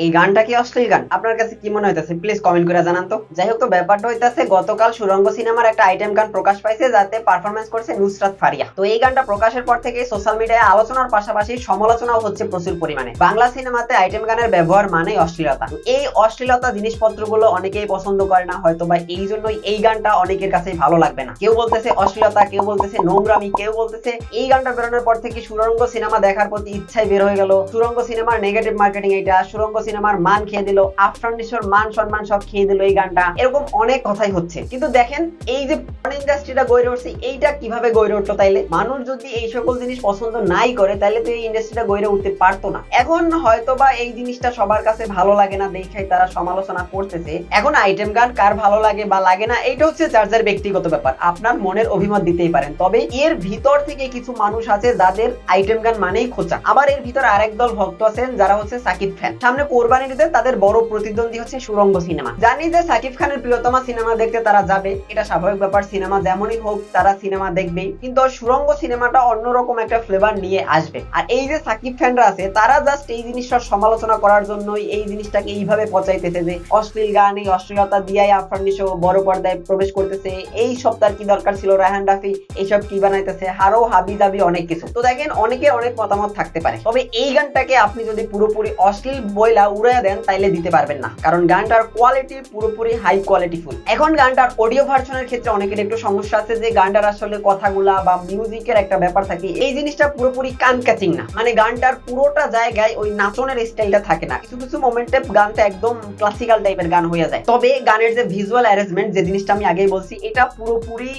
এই গানটা কি অশ্লীল গান? আপনার কাছে কি মনে হইতেছে? প্লিজ কমেন্ট করে জানান তো। যাই হোক তো, ব্যাপারটা হইতাছে, গতকাল সুরঙ্গ সিনেমার একটা আইটেম গান প্রকাশ পাইছে, যাতে পারফরমেন্স করছে নুসরাত ফারিয়া। তো এই গানটা প্রকাশের পর থেকে সোশ্যাল মিডিয়ায় আলোচনার পাশাপাশি সমালোচনাও হচ্ছে প্রচুর পরিমাণে। বাংলা সিনেমাতে আইটেম গানের ব্যবহার মানেই অশ্লীলতা। এই অশ্লীলতা জিনিসপত্রগুলো অনেকেই পছন্দ করে না, হয়তো বা এই জন্যই এই গানটা অনেকের কাছেই ভালো লাগবে না। কেউ বলতেছে অশ্লীলতা, কেউ বলতেছে নোংরামি, কেউ বলতেছে এই গানটা বেরোনোর পর থেকে সুরঙ্গ সিনেমা দেখার প্রতি ইচ্ছাই বের হয়ে গেল। সুরঙ্গ সিনেমার নেগেটিভ মার্কেটিং এটা সুরঙ্গ সিনেমার মান খেয়ে দিল আফরান নিশোর মান সম্মান সব খেয়ে দিল এই গানটা। এরকম অনেক কথাই হচ্ছে। কিন্তু দেখেন, এই যে ইন্ডাস্ট্রিটা গড়ে উঠছে, এইটা কীভাবে গড়ে উঠল তাইলে? মানুষ যদি এই সকল জিনিস পছন্দ নাই করে তাহলে তো এই ইন্ডাস্ট্রিটা গড়ে উঠতে পারতো না। এখন হয়তো বা এই জিনিসটা সবার কাছে ভালো লাগে না দেখাই তারা সমালোচনা করতেছে। এখন আইটেম গান কার ভালো লাগে বা লাগে না, এইটা হচ্ছে যার ব্যক্তিগত ব্যাপার। আপনার মনের অভিমত দিতেই পারেন। তবে এর ভিতর থেকে কিছু মানুষ আছে যাদের আইটেম গান মানেই খোঁচা। আবার এর ভিতর আরেক দল ভক্ত আছেন, যারা হচ্ছে সাকিব ফ্যান সামনে কোরবানি দিতে তাদের বড় প্রতিদ্বন্দ্বী হচ্ছে সুরঙ্গ সিনেমা। জানি যে সাকিব খানের প্রিয়তমা সিনেমা দেখতে তারা যাবে, এটা স্বাভাবিক ব্যাপার, সিনেমা যেমনই হোক তারা সিনেমা দেখবেই। কিন্তু সুরঙ্গ সিনেমাটা অন্যরকম একটা ফ্লেভার নিয়ে আসবে। আর এই যে সাকিব ফ্যানরা আছে, তারা জাস্ট এই জিনিসটার সমালোচনা করার জন্যই এই জিনিসটাকে এইভাবে পচাইতেছে যে অশ্লীল গান, এই অশ্লীলতা দিয়াই আফরান নিশো বড় পর্দায় প্রবেশ করতেছে, এই সপ্তাহের কি দরকার ছিল রায়হান রাফি, এইসব কি বানাইতেছে আরও হাবি দাবি অনেক কিছু। তো দেখেন অনেকের অনেক মতামত থাকতে পারে। তবে এই গানটাকে আপনি যদি পুরোপুরি অশ্লীল বইলা উড়াইয়া দেন, তাইলে দিতে পারবেন না। কারণ গানটার কোয়ালিটি পুরোপুরি হাই কোয়ালিটি ফুল এখন গানটার অডিও ভার্সনের ক্ষেত্রে অনেকের একটু সমস্যা আছে যে গানটার আসলে কথাগুলা বা মিউজিকের একটা ব্যাপার থাকে। এই জিনিসটা পুরোপুরি কান ক্যাচিং না। মানে গানটার পুরোটা জায়গায় ওই নাচনের স্টাইলটা থাকে না। কিছু কিছু মোমেন্টে গানটা একদম ক্লাসিক্যাল টাইপের গান হয়ে যায়। তবে গানের যে ভিজুয়াল অ্যারেঞ্জমেন্ট যে জিনিসটা আমি আগেই বলছি, এটা পুরোপুরি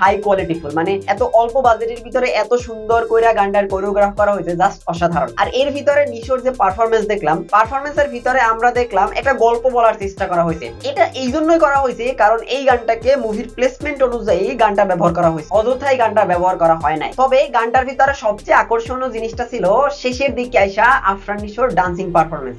হাই কোয়ালিটি ফুল মানে এত অল্প বাজেটের ভিতরে এত সুন্দর করে গানটার কোরিওগ্রাফ করা হয়েছে জাস্ট অসাধারণ। আর এর ভিতরে নিশোর যে পারফরমেন্স দেখলাম পারফরমেন্সের ভিতরে আমরা দেখলাম একটা গল্প বলার চেষ্টা করা হয়েছে। এটা এই জন্যই করা হয়েছে কারণ এই গানটাকে মুভির প্লেসমেন্ট অনুযায়ী গানটা ব্যবহার করা হয়েছে। অযথাই গানটা ব্যবহার করা হয় নাই। তবে গানটার ভিতরে সবচেয়ে আকর্ষণীয় জিনিসটা ছিল শেষের দিকে আইসা আফরান নিশোর ডান্সিং পারফরমেন্স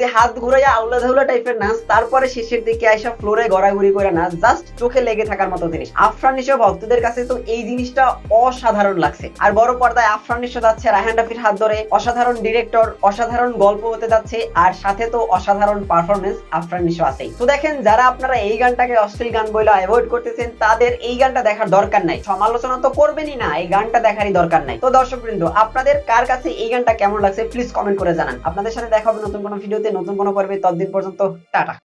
যে হাত ঘুরাইয়া আউলা ধাউলা টাইপের নাচ, তারপরে শেষের দিকে আইসা ফ্লোরে গড়াগড়ি করে নাচ জাস্ট চোখে লেগে থাকার মতো জিনিস। আফরান নিশো ভক্তদের কাছে তো এই জিনিসটা অসাধারণ লাগছে। আর বড় পর্দায় আফরান নিশো যাচ্ছে রায়হান রাফির হাত ধরে, অসাধারণ ডিরেক্টর অসাধারণ গল্প হতে যাচ্ছে, আর সাথে তো অসাধারণ পারফরমেন্স আফরান নিশো আছেই। তো দেখেন, যারা আপনারা এই গানটাকে অশ্লীল গান বলে অ্যাভয়েড করতেছেন, তাদের এই গানটা দেখার দরকার নাই। সমালোচনা তো করবেনই না, এই গানটা দেখারই দরকার নাই। তো দর্শক আপনাদের কার কাছে এই গানটা কেমন লাগছে প্লিজ কমেন্ট করে জানান। আপনাদের সাথে দেখা হবে নতুন কোনো ভিডিওতে নতুন কোনো পর্বে ততদিন পর্যন্ত টাটা।